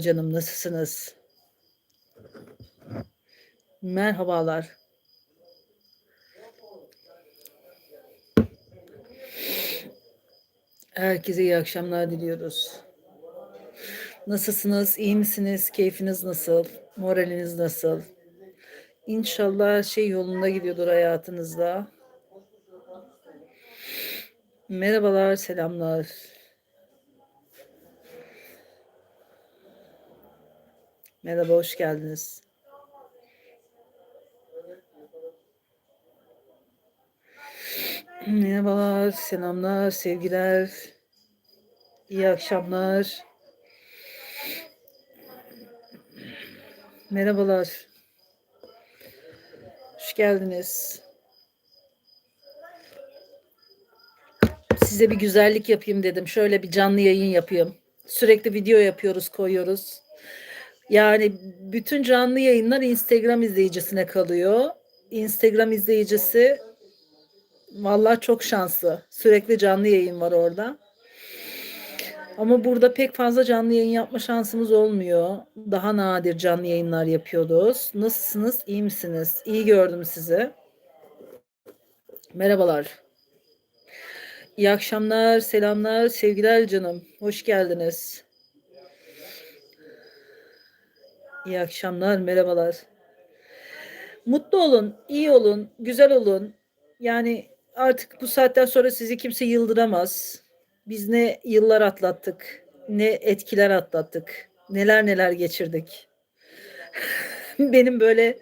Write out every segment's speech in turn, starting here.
canım nasılsınız? Merhabalar. Herkese iyi akşamlar diliyoruz. Nasılsınız? İyi misiniz? Keyfiniz nasıl? Moraliniz nasıl? İnşallah şey yolunda gidiyordur hayatınızda. Merhabalar, selamlar. Merhaba, hoş geldiniz. Merhabalar, selamlar, sevgiler. İyi akşamlar. Merhabalar. Hoş geldiniz. Size bir güzellik yapayım dedim. Şöyle bir canlı yayın yapayım. Sürekli video yapıyoruz, koyuyoruz. Yani bütün canlı yayınlar Instagram izleyicisine kalıyor. Instagram izleyicisi vallahi çok şanslı. Sürekli canlı yayın var orada. Ama burada pek fazla canlı yayın yapma şansımız olmuyor. Daha nadir canlı yayınlar yapıyoruz. Nasılsınız? İyi misiniz? İyi gördüm sizi. Merhabalar. İyi akşamlar, selamlar, sevgiler canım. Hoş geldiniz. İyi akşamlar, merhabalar. Mutlu olun, iyi olun, güzel olun. Yani artık bu saatten sonra sizi kimse yıldıramaz. Biz ne yıllar atlattık, ne etkiler atlattık, neler neler geçirdik. Benim böyle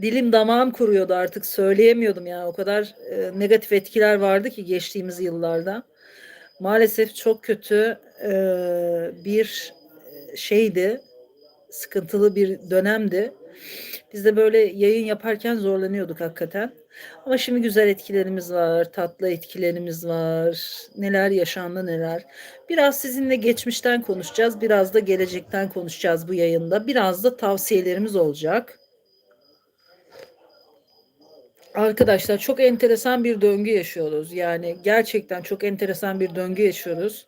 dilim damağım kuruyordu artık söyleyemiyordum yani o kadar e, negatif etkiler vardı ki geçtiğimiz yıllarda. Maalesef çok kötü e, bir şeydi, sıkıntılı bir dönemdi. Biz de böyle yayın yaparken zorlanıyorduk hakikaten. Ama şimdi güzel etkilerimiz var, tatlı etkilerimiz var. Neler yaşandı neler. Biraz sizinle geçmişten konuşacağız, biraz da gelecekten konuşacağız bu yayında. Biraz da tavsiyelerimiz olacak. Arkadaşlar çok enteresan bir döngü yaşıyoruz. Yani gerçekten çok enteresan bir döngü yaşıyoruz.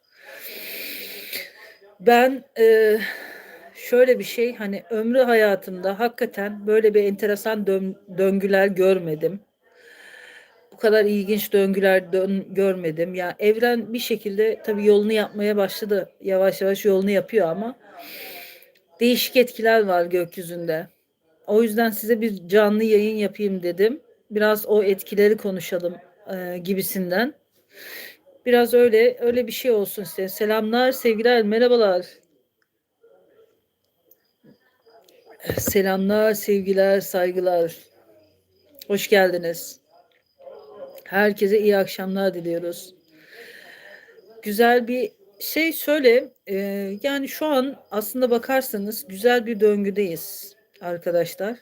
Ben e, şöyle bir şey hani ömrü hayatımda hakikaten böyle bir enteresan dön, döngüler görmedim. Bu kadar ilginç döngüler dön, görmedim. Ya yani evren bir şekilde tabii yolunu yapmaya başladı. Yavaş yavaş yolunu yapıyor ama değişik etkiler var gökyüzünde. O yüzden size bir canlı yayın yapayım dedim. Biraz o etkileri konuşalım e, gibisinden. Biraz öyle öyle bir şey olsun size. Selamlar, sevgiler, merhabalar. Selamlar, sevgiler, saygılar. Hoş geldiniz. Herkese iyi akşamlar diliyoruz. Güzel bir şey şöyle, e, yani şu an aslında bakarsanız güzel bir döngüdeyiz arkadaşlar.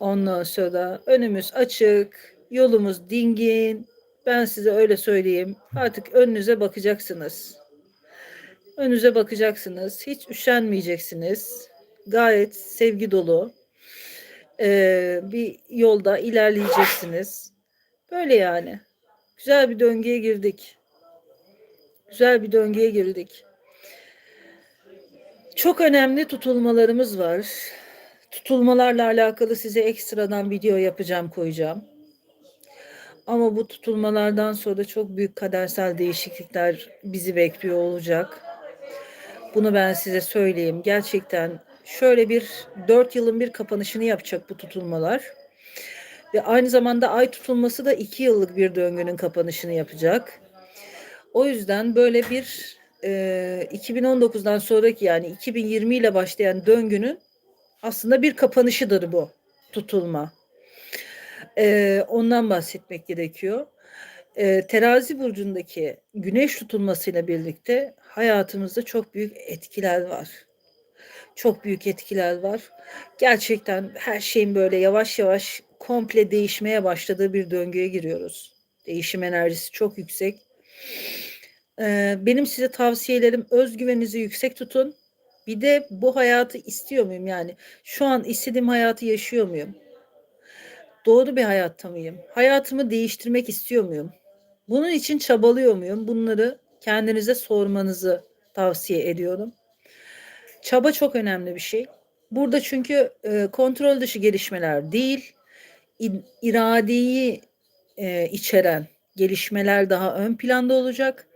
Ondan sonra önümüz açık, yolumuz dingin. Ben size öyle söyleyeyim. Artık önünüze bakacaksınız. Önünüze bakacaksınız. Hiç üşenmeyeceksiniz gayet sevgi dolu e, bir yolda ilerleyeceksiniz. Böyle yani. Güzel bir döngüye girdik. Güzel bir döngüye girdik. Çok önemli tutulmalarımız var. Tutulmalarla alakalı size ekstradan video yapacağım, koyacağım. Ama bu tutulmalardan sonra çok büyük kadersel değişiklikler bizi bekliyor olacak. Bunu ben size söyleyeyim. Gerçekten şöyle bir dört yılın bir kapanışını yapacak bu tutulmalar. Ve aynı zamanda ay tutulması da iki yıllık bir döngünün kapanışını yapacak. O yüzden böyle bir e, 2019'dan sonraki yani 2020 ile başlayan döngünün aslında bir kapanışıdır bu tutulma. E, ondan bahsetmek gerekiyor. E, terazi burcundaki güneş tutulmasıyla birlikte hayatımızda çok büyük etkiler var çok büyük etkiler var. Gerçekten her şeyin böyle yavaş yavaş komple değişmeye başladığı bir döngüye giriyoruz. Değişim enerjisi çok yüksek. Ee, benim size tavsiyelerim özgüveninizi yüksek tutun. Bir de bu hayatı istiyor muyum yani? Şu an istediğim hayatı yaşıyor muyum? Doğru bir hayatta mıyım? Hayatımı değiştirmek istiyor muyum? Bunun için çabalıyor muyum? Bunları kendinize sormanızı tavsiye ediyorum. Çaba çok önemli bir şey. Burada çünkü e, kontrol dışı gelişmeler değil, iradeyi e, içeren gelişmeler daha ön planda olacak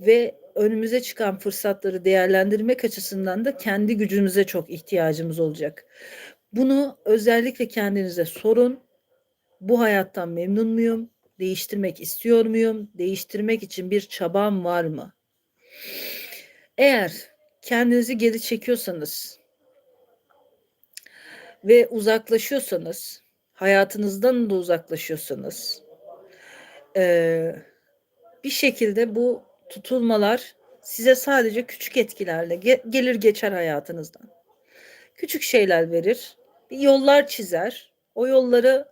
ve önümüze çıkan fırsatları değerlendirmek açısından da kendi gücümüze çok ihtiyacımız olacak. Bunu özellikle kendinize sorun. Bu hayattan memnun muyum? Değiştirmek istiyor muyum? Değiştirmek için bir çabam var mı? Eğer kendinizi geri çekiyorsanız ve uzaklaşıyorsanız, hayatınızdan da uzaklaşıyorsanız, bir şekilde bu tutulmalar size sadece küçük etkilerle ge- gelir geçer hayatınızdan. Küçük şeyler verir, yollar çizer. O yolları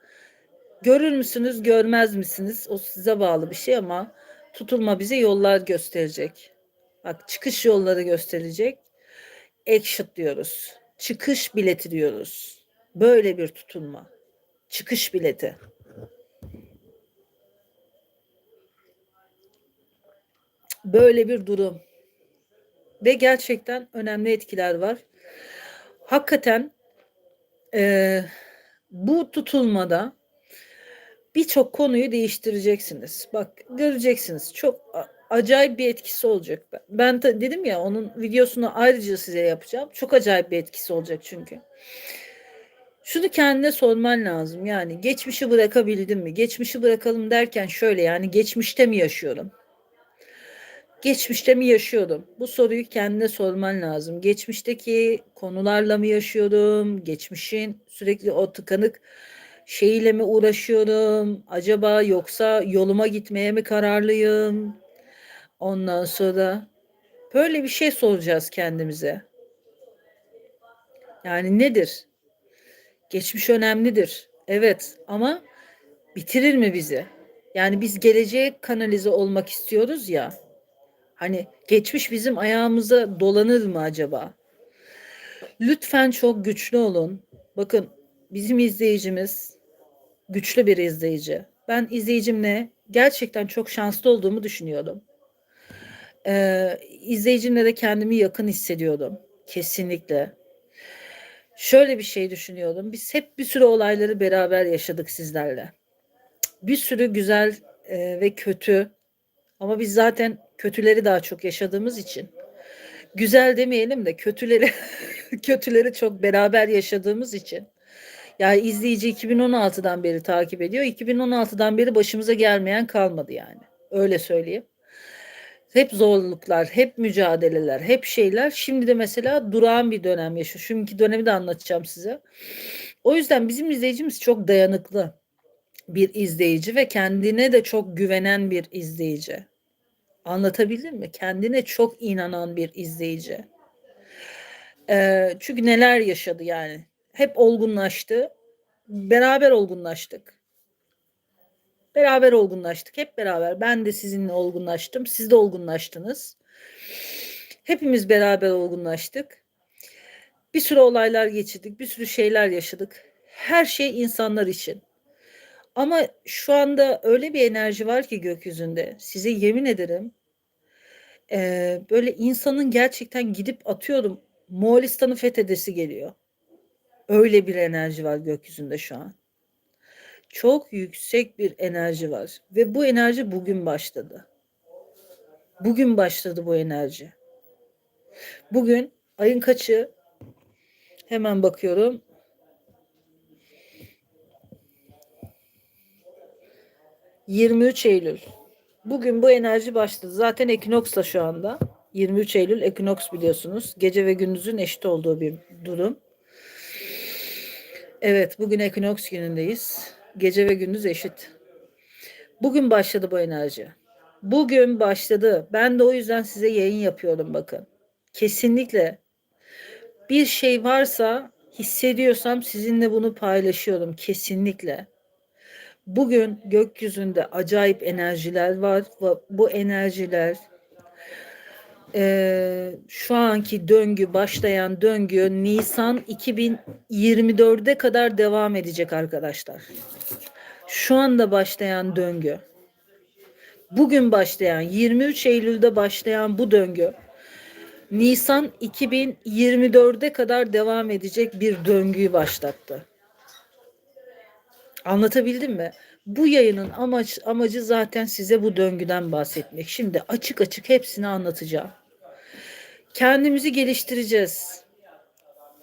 görür müsünüz, görmez misiniz? O size bağlı bir şey ama tutulma bize yollar gösterecek. Bak çıkış yolları gösterecek. Exit diyoruz. Çıkış bileti diyoruz. Böyle bir tutulma. Çıkış bileti. Böyle bir durum. Ve gerçekten önemli etkiler var. Hakikaten eee, bu tutulmada birçok konuyu değiştireceksiniz. Bak göreceksiniz. Çok acayip bir etkisi olacak. Ben- de dedim ya onun videosunu ayrıca size yapacağım. Çok acayip bir etkisi olacak çünkü. Şunu kendine sorman lazım. Yani geçmişi bırakabildim mi? Geçmişi bırakalım derken şöyle yani geçmişte mi yaşıyorum? Geçmişte mi yaşıyordum? Bu soruyu kendine sorman lazım. Geçmişteki konularla mı yaşıyorum? Geçmişin sürekli o tıkanık şeyiyle mi uğraşıyorum? Acaba yoksa yoluma gitmeye mi kararlıyım? Ondan sonra böyle bir şey soracağız kendimize. Yani nedir? Geçmiş önemlidir. Evet ama bitirir mi bizi? Yani biz geleceğe kanalize olmak istiyoruz ya. Hani geçmiş bizim ayağımıza dolanır mı acaba? Lütfen çok güçlü olun. Bakın bizim izleyicimiz güçlü bir izleyici. Ben izleyicimle gerçekten çok şanslı olduğumu düşünüyordum. Ee, izleyicimle de kendimi yakın hissediyordum. Kesinlikle. Şöyle bir şey düşünüyordum. Biz hep bir sürü olayları beraber yaşadık sizlerle. Bir sürü güzel e, ve kötü ama biz zaten kötüleri daha çok yaşadığımız için güzel demeyelim de kötüleri kötüleri çok beraber yaşadığımız için yani izleyici 2016'dan beri takip ediyor. 2016'dan beri başımıza gelmeyen kalmadı yani. Öyle söyleyeyim. Hep zorluklar, hep mücadeleler, hep şeyler. Şimdi de mesela durağan bir dönem yaşıyor. Şimdiki dönemi de anlatacağım size. O yüzden bizim izleyicimiz çok dayanıklı bir izleyici ve kendine de çok güvenen bir izleyici. Anlatabildim mi? Kendine çok inanan bir izleyici. Ee, çünkü neler yaşadı yani. Hep olgunlaştı. Beraber olgunlaştık. Beraber olgunlaştık. Hep beraber. Ben de sizinle olgunlaştım. Siz de olgunlaştınız. Hepimiz beraber olgunlaştık. Bir sürü olaylar geçirdik. Bir sürü şeyler yaşadık. Her şey insanlar için. Ama şu anda öyle bir enerji var ki gökyüzünde. Size yemin ederim. böyle insanın gerçekten gidip atıyorum Moğolistan'ı fethedesi geliyor. Öyle bir enerji var gökyüzünde şu an. Çok yüksek bir enerji var ve bu enerji bugün başladı. Bugün başladı bu enerji. Bugün ayın kaçı? Hemen bakıyorum. ...23 Eylül. Bugün bu enerji başladı. Zaten ekinoksla şu anda. 23 Eylül ekinoks biliyorsunuz. Gece ve gündüzün eşit olduğu bir durum. Evet bugün ekinoks günündeyiz. Gece ve gündüz eşit. Bugün başladı bu enerji. Bugün başladı. Ben de o yüzden size yayın yapıyorum bakın. Kesinlikle bir şey varsa hissediyorsam sizinle bunu paylaşıyorum kesinlikle. Bugün gökyüzünde acayip enerjiler var ve bu enerjiler eee, şu anki döngü başlayan döngü Nisan 2024'e kadar devam edecek arkadaşlar. Şu anda başlayan döngü. Bugün başlayan 23 Eylül'de başlayan bu döngü Nisan 2024'e kadar devam edecek bir döngüyü başlattı. Anlatabildim mi? Bu yayının amaç, amacı zaten size bu döngüden bahsetmek. Şimdi açık açık hepsini anlatacağım. Kendimizi geliştireceğiz.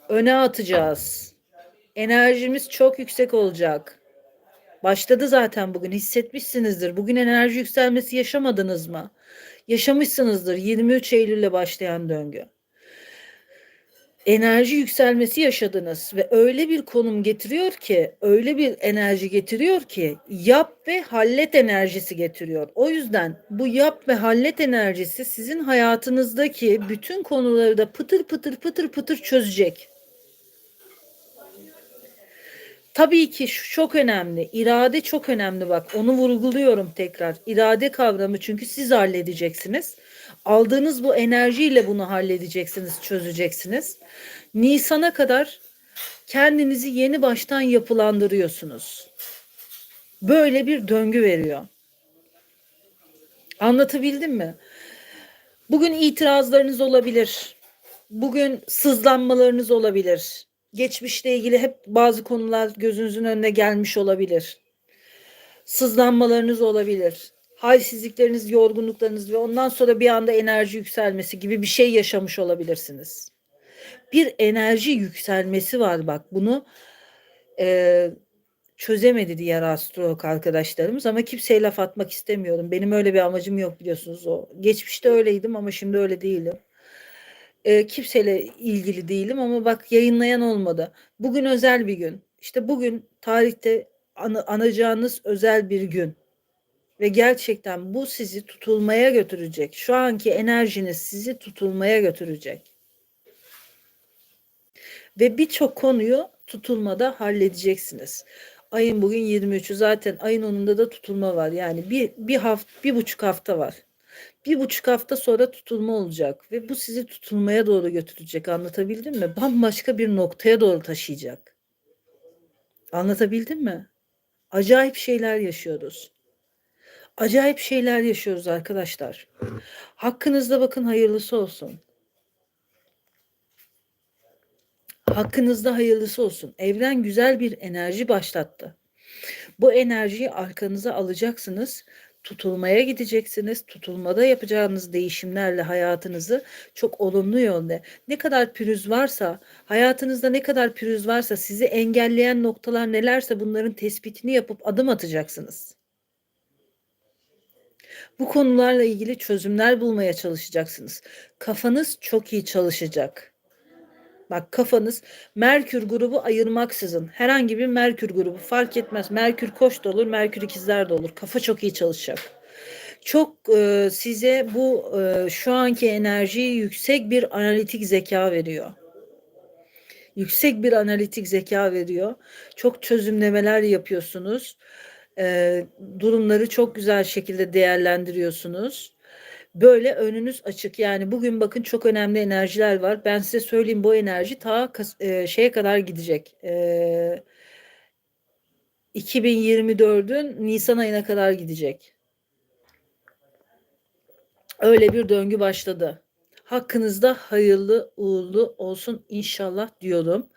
Öne atacağız. Enerjimiz çok yüksek olacak. Başladı zaten bugün hissetmişsinizdir. Bugün enerji yükselmesi yaşamadınız mı? Yaşamışsınızdır 23 Eylül'le başlayan döngü enerji yükselmesi yaşadınız ve öyle bir konum getiriyor ki, öyle bir enerji getiriyor ki yap ve hallet enerjisi getiriyor. O yüzden bu yap ve hallet enerjisi sizin hayatınızdaki bütün konuları da pıtır pıtır pıtır pıtır çözecek. Tabii ki şu çok önemli. İrade çok önemli bak. Onu vurguluyorum tekrar. İrade kavramı çünkü siz halledeceksiniz. Aldığınız bu enerjiyle bunu halledeceksiniz, çözeceksiniz. Nisan'a kadar kendinizi yeni baştan yapılandırıyorsunuz. Böyle bir döngü veriyor. Anlatabildim mi? Bugün itirazlarınız olabilir. Bugün sızlanmalarınız olabilir. Geçmişle ilgili hep bazı konular gözünüzün önüne gelmiş olabilir. Sızlanmalarınız olabilir halsizlikleriniz, yorgunluklarınız ve ondan sonra bir anda enerji yükselmesi gibi bir şey yaşamış olabilirsiniz. Bir enerji yükselmesi var bak bunu e, çözemedi diğer astrolog arkadaşlarımız ama kimseye laf atmak istemiyorum. Benim öyle bir amacım yok biliyorsunuz o. Geçmişte öyleydim ama şimdi öyle değilim. E, kimseyle ilgili değilim ama bak yayınlayan olmadı. Bugün özel bir gün. İşte bugün tarihte an anacağınız özel bir gün ve gerçekten bu sizi tutulmaya götürecek. Şu anki enerjiniz sizi tutulmaya götürecek. Ve birçok konuyu tutulmada halledeceksiniz. Ayın bugün 23'ü zaten ayın 10'unda da tutulma var. Yani bir, bir hafta, bir buçuk hafta var. Bir buçuk hafta sonra tutulma olacak ve bu sizi tutulmaya doğru götürecek. Anlatabildim mi? Bambaşka bir noktaya doğru taşıyacak. Anlatabildim mi? Acayip şeyler yaşıyoruz acayip şeyler yaşıyoruz arkadaşlar. Hakkınızda bakın hayırlısı olsun. Hakkınızda hayırlısı olsun. Evren güzel bir enerji başlattı. Bu enerjiyi arkanıza alacaksınız. Tutulmaya gideceksiniz. Tutulmada yapacağınız değişimlerle hayatınızı çok olumlu yönde. Ne kadar pürüz varsa, hayatınızda ne kadar pürüz varsa, sizi engelleyen noktalar nelerse bunların tespitini yapıp adım atacaksınız. Bu konularla ilgili çözümler bulmaya çalışacaksınız. Kafanız çok iyi çalışacak. Bak kafanız Merkür grubu ayırmaksızın herhangi bir Merkür grubu fark etmez. Merkür koç da olur, Merkür ikizler de olur. Kafa çok iyi çalışacak. Çok e, size bu e, şu anki enerjiyi yüksek bir analitik zeka veriyor. Yüksek bir analitik zeka veriyor. Çok çözümlemeler yapıyorsunuz e, durumları çok güzel şekilde değerlendiriyorsunuz. Böyle önünüz açık. Yani bugün bakın çok önemli enerjiler var. Ben size söyleyeyim bu enerji ta e, şeye kadar gidecek. E, 2024'ün Nisan ayına kadar gidecek. Öyle bir döngü başladı. Hakkınızda hayırlı uğurlu olsun inşallah diyorum.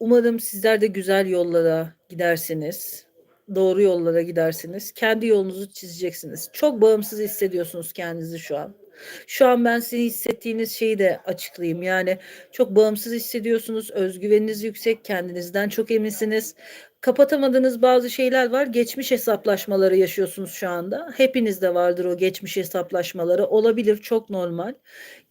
Umarım sizler de güzel yollara gidersiniz doğru yollara gidersiniz. Kendi yolunuzu çizeceksiniz. Çok bağımsız hissediyorsunuz kendinizi şu an. Şu an ben sizin hissettiğiniz şeyi de açıklayayım. Yani çok bağımsız hissediyorsunuz. Özgüveniniz yüksek. Kendinizden çok eminsiniz. Kapatamadığınız bazı şeyler var. Geçmiş hesaplaşmaları yaşıyorsunuz şu anda. Hepinizde vardır o geçmiş hesaplaşmaları. Olabilir çok normal.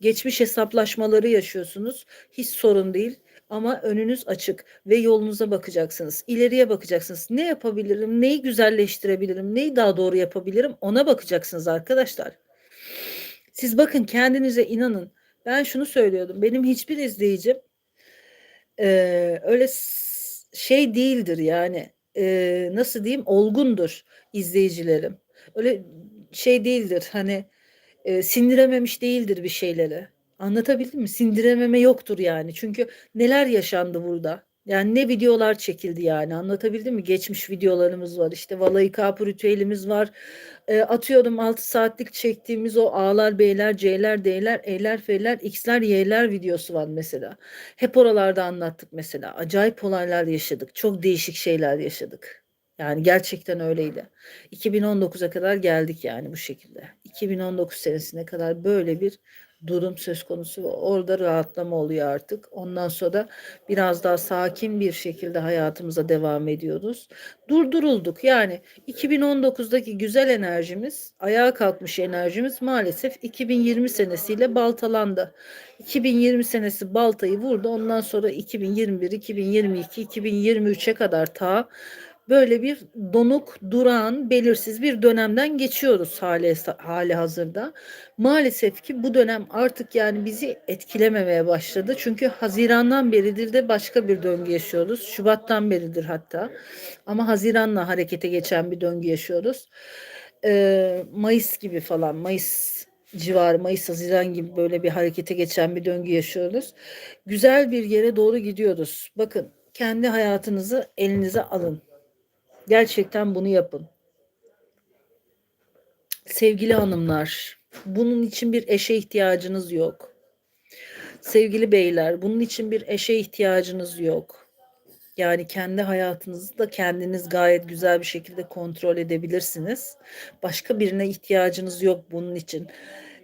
Geçmiş hesaplaşmaları yaşıyorsunuz. Hiç sorun değil. Ama önünüz açık ve yolunuza bakacaksınız. İleriye bakacaksınız. Ne yapabilirim? Neyi güzelleştirebilirim? Neyi daha doğru yapabilirim? Ona bakacaksınız arkadaşlar. Siz bakın kendinize inanın. Ben şunu söylüyordum. Benim hiçbir izleyicim e, öyle şey değildir yani. E, nasıl diyeyim? Olgundur izleyicilerim. Öyle şey değildir. Hani e, sindirememiş değildir bir şeyleri. Anlatabildim mi? Sindirememe yoktur yani. Çünkü neler yaşandı burada? Yani ne videolar çekildi yani anlatabildim mi? Geçmiş videolarımız var işte valayı kapı ritüelimiz var. E, atıyorum 6 saatlik çektiğimiz o A'lar, B'ler, C'ler, D'ler, E'ler, F'ler, X'ler, Y'ler videosu var mesela. Hep oralarda anlattık mesela. Acayip olaylar yaşadık. Çok değişik şeyler yaşadık. Yani gerçekten öyleydi. 2019'a kadar geldik yani bu şekilde. 2019 senesine kadar böyle bir durum söz konusu ve orada rahatlama oluyor artık. Ondan sonra biraz daha sakin bir şekilde hayatımıza devam ediyoruz. Durdurulduk yani 2019'daki güzel enerjimiz, ayağa kalkmış enerjimiz maalesef 2020 senesiyle baltalandı. 2020 senesi baltayı vurdu. Ondan sonra 2021, 2022, 2023'e kadar ta böyle bir donuk, duran, belirsiz bir dönemden geçiyoruz hali, hali hazırda. Maalesef ki bu dönem artık yani bizi etkilememeye başladı. Çünkü Haziran'dan beridir de başka bir döngü yaşıyoruz. Şubat'tan beridir hatta. Ama Haziran'la harekete geçen bir döngü yaşıyoruz. Ee, Mayıs gibi falan, Mayıs civarı, Mayıs, Haziran gibi böyle bir harekete geçen bir döngü yaşıyoruz. Güzel bir yere doğru gidiyoruz. Bakın kendi hayatınızı elinize alın. Gerçekten bunu yapın. Sevgili hanımlar, bunun için bir eşe ihtiyacınız yok. Sevgili beyler, bunun için bir eşe ihtiyacınız yok. Yani kendi hayatınızı da kendiniz gayet güzel bir şekilde kontrol edebilirsiniz. Başka birine ihtiyacınız yok bunun için.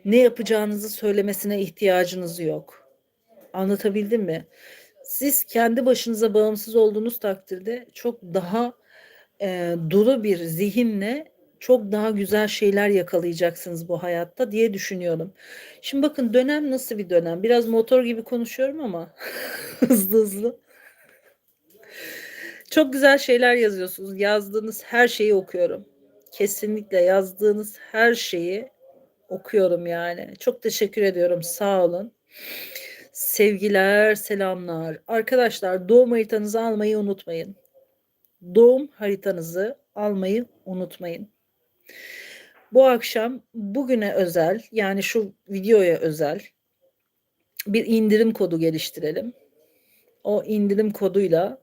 Ne yapacağınızı söylemesine ihtiyacınız yok. Anlatabildim mi? Siz kendi başınıza bağımsız olduğunuz takdirde çok daha e, dolu bir zihinle çok daha güzel şeyler yakalayacaksınız bu hayatta diye düşünüyorum. Şimdi bakın dönem nasıl bir dönem? Biraz motor gibi konuşuyorum ama hızlı hızlı. Çok güzel şeyler yazıyorsunuz. Yazdığınız her şeyi okuyorum. Kesinlikle yazdığınız her şeyi okuyorum yani. Çok teşekkür ediyorum. Sağ olun. Sevgiler, selamlar. Arkadaşlar doğum haritanızı almayı unutmayın doğum haritanızı almayı unutmayın. Bu akşam bugüne özel yani şu videoya özel bir indirim kodu geliştirelim. O indirim koduyla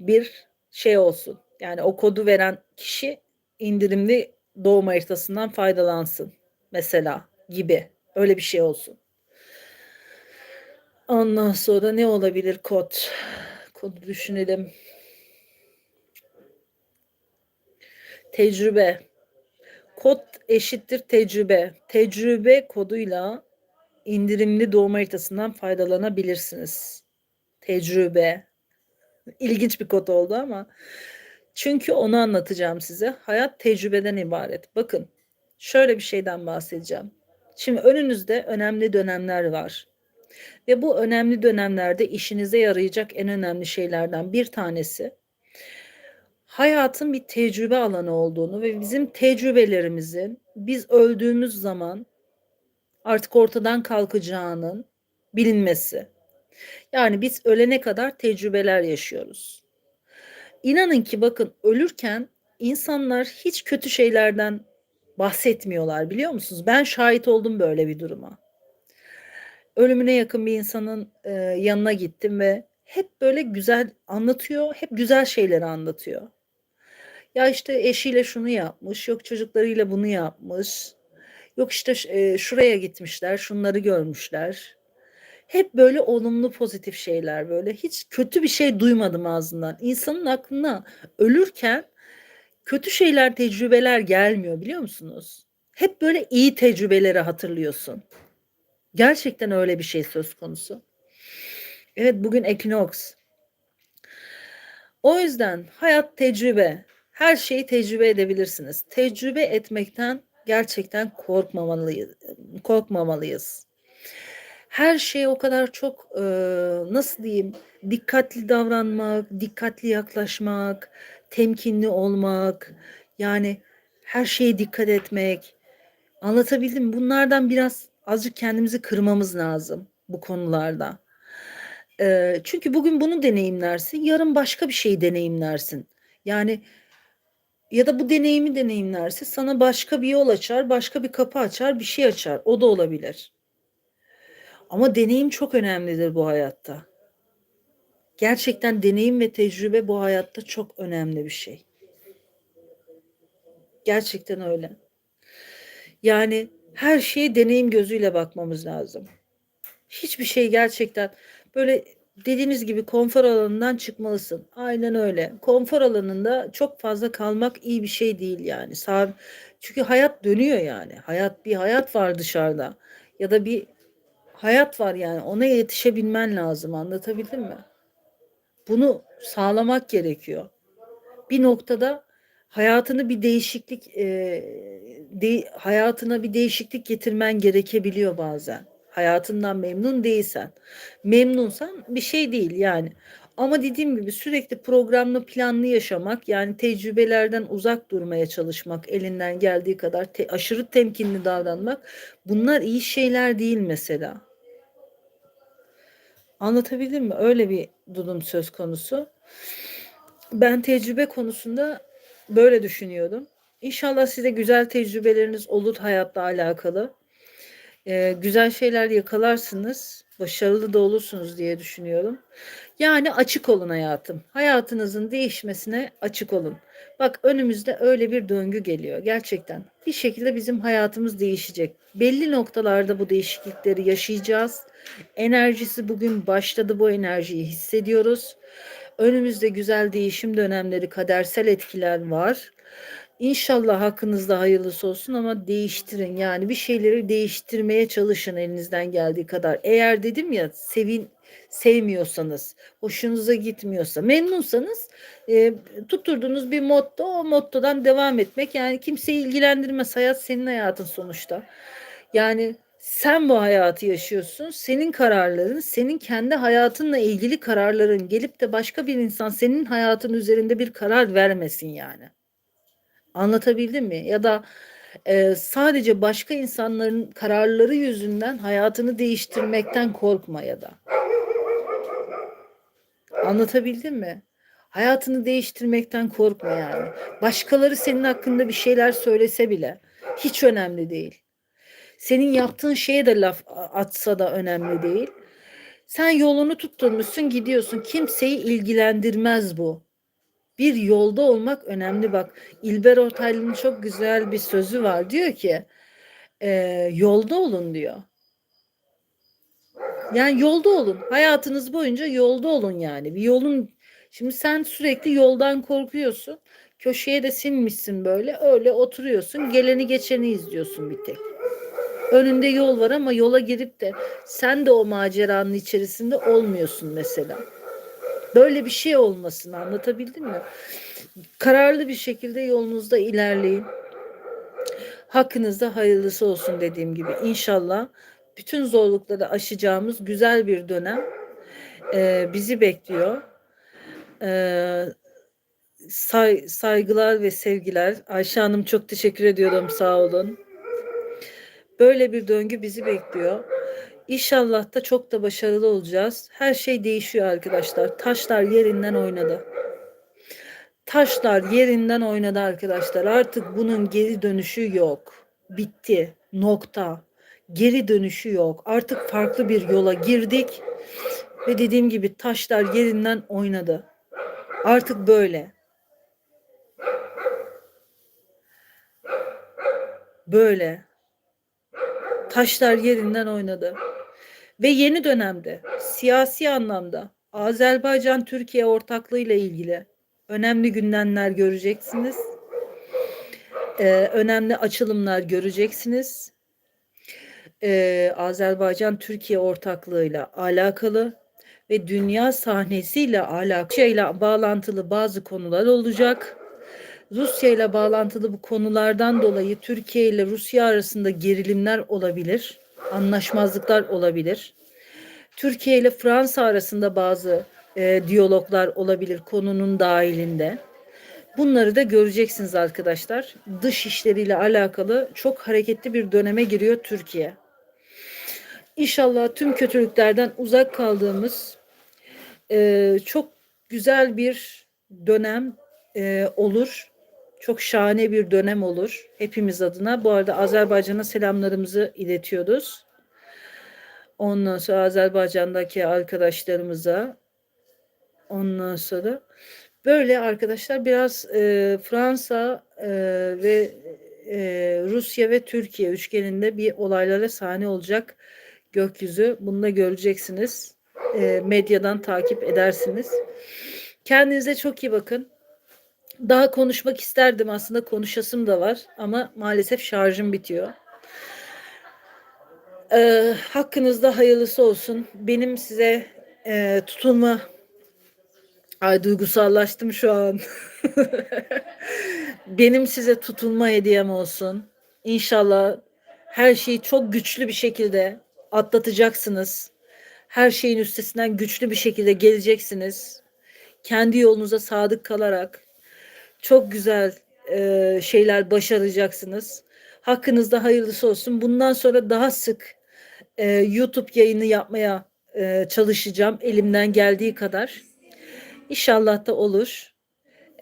bir şey olsun. Yani o kodu veren kişi indirimli doğum haritasından faydalansın. Mesela gibi. Öyle bir şey olsun. Ondan sonra ne olabilir kod? Kodu düşünelim. Tecrübe. Kod eşittir tecrübe. Tecrübe koduyla indirimli doğum haritasından faydalanabilirsiniz. Tecrübe. İlginç bir kod oldu ama. Çünkü onu anlatacağım size. Hayat tecrübeden ibaret. Bakın şöyle bir şeyden bahsedeceğim. Şimdi önünüzde önemli dönemler var. Ve bu önemli dönemlerde işinize yarayacak en önemli şeylerden bir tanesi hayatın bir tecrübe alanı olduğunu ve bizim tecrübelerimizin biz öldüğümüz zaman artık ortadan kalkacağının bilinmesi. Yani biz ölene kadar tecrübeler yaşıyoruz. İnanın ki bakın ölürken insanlar hiç kötü şeylerden bahsetmiyorlar biliyor musunuz? Ben şahit oldum böyle bir duruma. Ölümüne yakın bir insanın e, yanına gittim ve hep böyle güzel anlatıyor, hep güzel şeyleri anlatıyor. Ya işte eşiyle şunu yapmış, yok çocuklarıyla bunu yapmış. Yok işte e, şuraya gitmişler, şunları görmüşler. Hep böyle olumlu pozitif şeyler böyle. Hiç kötü bir şey duymadım ağzından. İnsanın aklına ölürken kötü şeyler, tecrübeler gelmiyor biliyor musunuz? Hep böyle iyi tecrübeleri hatırlıyorsun. Gerçekten öyle bir şey söz konusu. Evet bugün ekinoks. O yüzden hayat tecrübe. Her şeyi tecrübe edebilirsiniz. Tecrübe etmekten gerçekten korkmamalıyız. Korkmamalıyız. Her şey o kadar çok e, nasıl diyeyim dikkatli davranmak, dikkatli yaklaşmak, temkinli olmak, yani her şeye dikkat etmek. Anlatabildim? Bunlardan biraz azıcık kendimizi kırmamız lazım bu konularda. E, çünkü bugün bunu deneyimlersin, yarın başka bir şey deneyimlersin. Yani ya da bu deneyimi deneyimlerse sana başka bir yol açar, başka bir kapı açar, bir şey açar. O da olabilir. Ama deneyim çok önemlidir bu hayatta. Gerçekten deneyim ve tecrübe bu hayatta çok önemli bir şey. Gerçekten öyle. Yani her şeye deneyim gözüyle bakmamız lazım. Hiçbir şey gerçekten böyle dediğiniz gibi konfor alanından çıkmalısın. Aynen öyle. Konfor alanında çok fazla kalmak iyi bir şey değil yani. Çünkü hayat dönüyor yani. Hayat bir hayat var dışarıda. Ya da bir hayat var yani. Ona yetişebilmen lazım. Anlatabildim mi? Bunu sağlamak gerekiyor. Bir noktada hayatını bir değişiklik e, de, hayatına bir değişiklik getirmen gerekebiliyor bazen. Hayatından memnun değilsen. Memnunsan bir şey değil yani. Ama dediğim gibi sürekli programlı planlı yaşamak yani tecrübelerden uzak durmaya çalışmak elinden geldiği kadar te, aşırı temkinli davranmak bunlar iyi şeyler değil mesela. Anlatabildim mi? Öyle bir durum söz konusu. Ben tecrübe konusunda böyle düşünüyordum. İnşallah size güzel tecrübeleriniz olur hayatta alakalı. Ee, güzel şeyler yakalarsınız. Başarılı da olursunuz diye düşünüyorum. Yani açık olun hayatım. Hayatınızın değişmesine açık olun. Bak önümüzde öyle bir döngü geliyor gerçekten. Bir şekilde bizim hayatımız değişecek. Belli noktalarda bu değişiklikleri yaşayacağız. Enerjisi bugün başladı bu enerjiyi hissediyoruz. Önümüzde güzel değişim dönemleri, kadersel etkiler var. İnşallah hakkınızda hayırlısı olsun ama değiştirin. Yani bir şeyleri değiştirmeye çalışın elinizden geldiği kadar. Eğer dedim ya sevin sevmiyorsanız, hoşunuza gitmiyorsa, memnunsanız e, tutturduğunuz bir motto o mottodan devam etmek. Yani kimseyi ilgilendirmez. Hayat senin hayatın sonuçta. Yani sen bu hayatı yaşıyorsun. Senin kararların, senin kendi hayatınla ilgili kararların gelip de başka bir insan senin hayatın üzerinde bir karar vermesin yani. Anlatabildim mi? Ya da e, sadece başka insanların kararları yüzünden hayatını değiştirmekten korkma ya da. Anlatabildim mi? Hayatını değiştirmekten korkma yani. Başkaları senin hakkında bir şeyler söylese bile hiç önemli değil. Senin yaptığın şeye de laf atsa da önemli değil. Sen yolunu tutturmuşsun gidiyorsun. Kimseyi ilgilendirmez bu. Bir yolda olmak önemli bak. İlber Ortaylı'nın çok güzel bir sözü var. Diyor ki e, yolda olun diyor. Yani yolda olun. Hayatınız boyunca yolda olun yani. Bir yolun Şimdi sen sürekli yoldan korkuyorsun. Köşeye de sinmişsin böyle. Öyle oturuyorsun. Geleni geçeni izliyorsun bir tek. Önünde yol var ama yola girip de sen de o maceranın içerisinde olmuyorsun mesela. Böyle bir şey olmasın anlatabildim mi? Kararlı bir şekilde yolunuzda ilerleyin. Hakkınızda hayırlısı olsun dediğim gibi. İnşallah bütün zorlukları aşacağımız güzel bir dönem e, bizi bekliyor. E, say, saygılar ve sevgiler. Ayşe Hanım çok teşekkür ediyorum sağ olun. Böyle bir döngü bizi bekliyor. İnşallah da çok da başarılı olacağız. Her şey değişiyor arkadaşlar. Taşlar yerinden oynadı. Taşlar yerinden oynadı arkadaşlar. Artık bunun geri dönüşü yok. Bitti. Nokta. Geri dönüşü yok. Artık farklı bir yola girdik. Ve dediğim gibi taşlar yerinden oynadı. Artık böyle. Böyle. Taşlar yerinden oynadı. Ve yeni dönemde siyasi anlamda Azerbaycan-Türkiye ortaklığı ile ilgili önemli gündemler göreceksiniz. Ee, önemli açılımlar göreceksiniz. Ee, Azerbaycan-Türkiye ortaklığıyla alakalı ve dünya sahnesiyle alakalı bağlantılı bazı konular olacak. Rusya ile bağlantılı bu konulardan dolayı Türkiye ile Rusya arasında gerilimler olabilir, anlaşmazlıklar olabilir. Türkiye ile Fransa arasında bazı e, diyaloglar olabilir konunun dahilinde. Bunları da göreceksiniz arkadaşlar. Dış işleriyle alakalı çok hareketli bir döneme giriyor Türkiye. İnşallah tüm kötülüklerden uzak kaldığımız e, çok güzel bir dönem e, olur. Çok şahane bir dönem olur hepimiz adına. Bu arada Azerbaycan'a selamlarımızı iletiyoruz. Ondan sonra Azerbaycan'daki arkadaşlarımıza Ondan sonra böyle arkadaşlar biraz e, Fransa e, ve e, Rusya ve Türkiye üçgeninde bir olaylara sahne olacak gökyüzü. Bunu da göreceksiniz. E, medyadan takip edersiniz. Kendinize çok iyi bakın. Daha konuşmak isterdim aslında konuşasım da var ama maalesef şarjım bitiyor. Ee, hakkınızda hayırlısı olsun. Benim size e, tutulma ay duygusallaştım şu an. Benim size tutulma hediyem olsun. İnşallah her şeyi çok güçlü bir şekilde atlatacaksınız. Her şeyin üstesinden güçlü bir şekilde geleceksiniz. Kendi yolunuza sadık kalarak çok güzel e, şeyler başaracaksınız. Hakkınızda hayırlısı olsun. Bundan sonra daha sık e, YouTube yayını yapmaya e, çalışacağım elimden geldiği kadar. İnşallah da olur.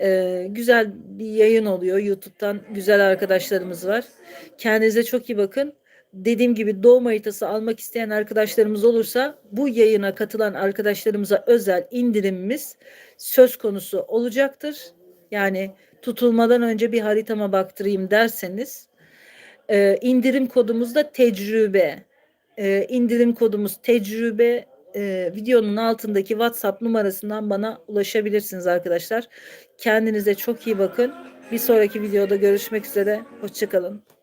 E, güzel bir yayın oluyor. YouTube'dan güzel arkadaşlarımız var. Kendinize çok iyi bakın. Dediğim gibi doğum haritası almak isteyen arkadaşlarımız olursa bu yayına katılan arkadaşlarımıza özel indirimimiz söz konusu olacaktır. Yani tutulmadan önce bir haritama baktırayım derseniz e, indirim kodumuz da tecrübe. E, indirim kodumuz tecrübe. E, videonun altındaki WhatsApp numarasından bana ulaşabilirsiniz arkadaşlar. Kendinize çok iyi bakın. Bir sonraki videoda görüşmek üzere. Hoşçakalın.